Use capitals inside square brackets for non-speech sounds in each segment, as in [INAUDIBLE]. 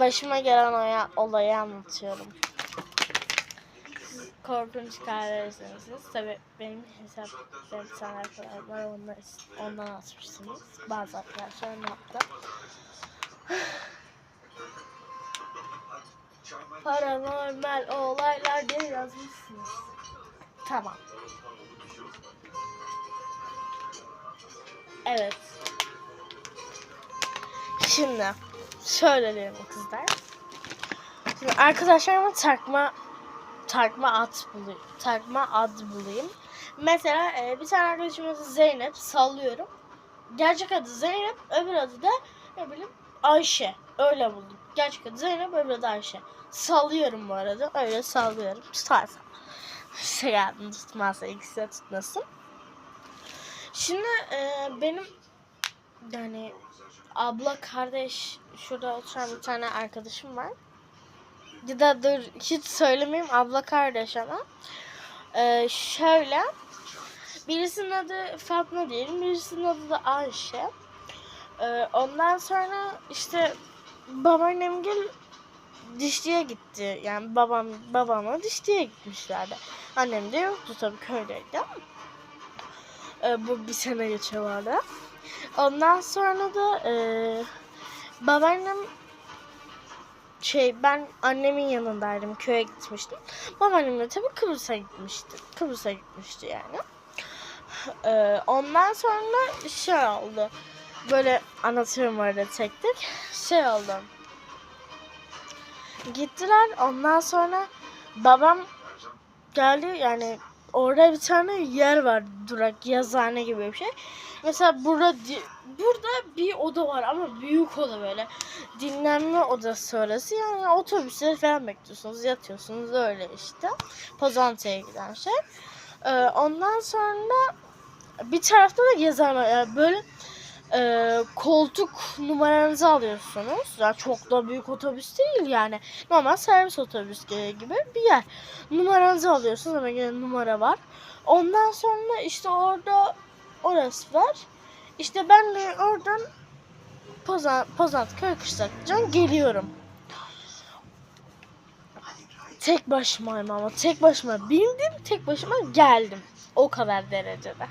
başıma gelen oya, olayı anlatıyorum. Siz korkunç kaydedersiniz. Tabi benim hesap efsaneler falan var. Ondan atmışsınız. Bazı arkadaşlar ne yaptı? [SIGHS] Paranormal olaylar diye yazmışsınız. Tamam. Evet. Şimdi şöyle diyelim kızlar. Şimdi arkadaşlarıma takma takma ad bulayım. Takma ad bulayım. Mesela e, bir tane arkadaşımız Zeynep sallıyorum. Gerçek adı Zeynep, öbür adı da ne bileyim Ayşe. Öyle buldum. Gerçek adı Zeynep, öbür adı Ayşe. Sallıyorum bu arada. Öyle sallıyorum. Tutarsa. Şey yani tutmazsa ikisi de tutmasın. Şimdi e, benim yani abla kardeş şurada oturan bir tane arkadaşım var. Ya da dur hiç söylemeyeyim abla kardeş ama. E, şöyle birisinin adı Fatma diyelim birisinin adı da Ayşe. E, ondan sonra işte babaannem gel dişliğe gitti. Yani babam babama dişliğe gitmişlerdi. Annem de yoktu tabii köydeydi ama. E, bu bir sene geçiyorlardı. Ondan sonra da e, babaannem şey ben annemin yanındaydım köye gitmiştim. Babaannem de tabii Kıbrıs'a gitmişti. Kıbrıs'a gitmişti yani. E, ondan sonra şey oldu. Böyle anlatıyorum orada tek tek. Şey oldu. Gittiler ondan sonra babam geldi yani orada bir tane yer var durak yazıhane gibi bir şey. Mesela burada burada bir oda var ama büyük oda böyle. Dinlenme odası orası. Yani otobüsleri falan bekliyorsunuz, yatıyorsunuz öyle işte. Pozantıya giden şey. Ee, ondan sonra bir tarafta da yazıhane yani böyle e, koltuk numaranızı alıyorsunuz. Yani çok da büyük otobüs değil yani. Normal servis otobüs gibi bir yer. Numaranızı alıyorsunuz ama yine numara var. Ondan sonra işte orada orası var. İşte ben de oradan Pozan, Pozant köy kışlatacağım geliyorum. Tek başımayım ama tek başıma bindim tek başıma geldim. O kadar derecede.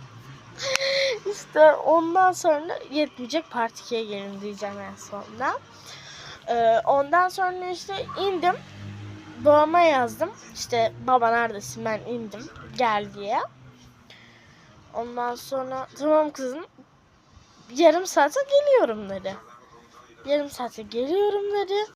İşte ondan sonra yetmeyecek part 2'ye gelin diyeceğim en sonunda. Ee, ondan sonra işte indim. Babama yazdım. İşte baba neredesin ben indim. Gel diye. Ondan sonra tamam kızım yarım saate geliyorum dedi. Yarım saate geliyorum dedi.